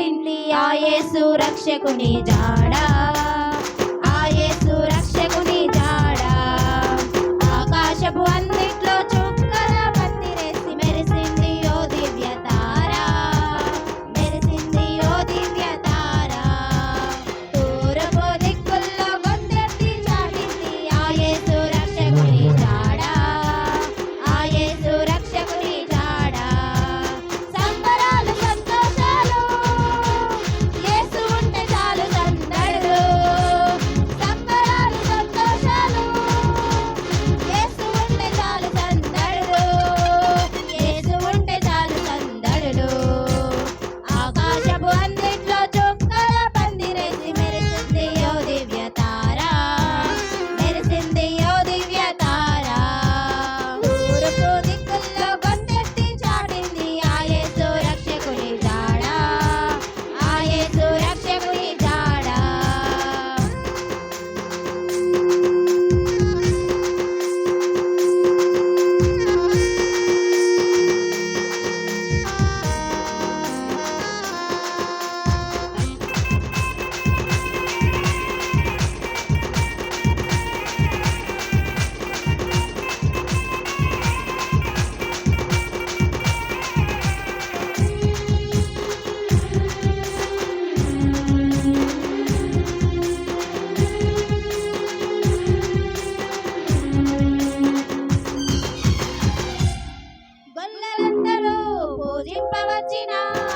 చాటింది ఆ యేసు రక్షకుని జాడ. now.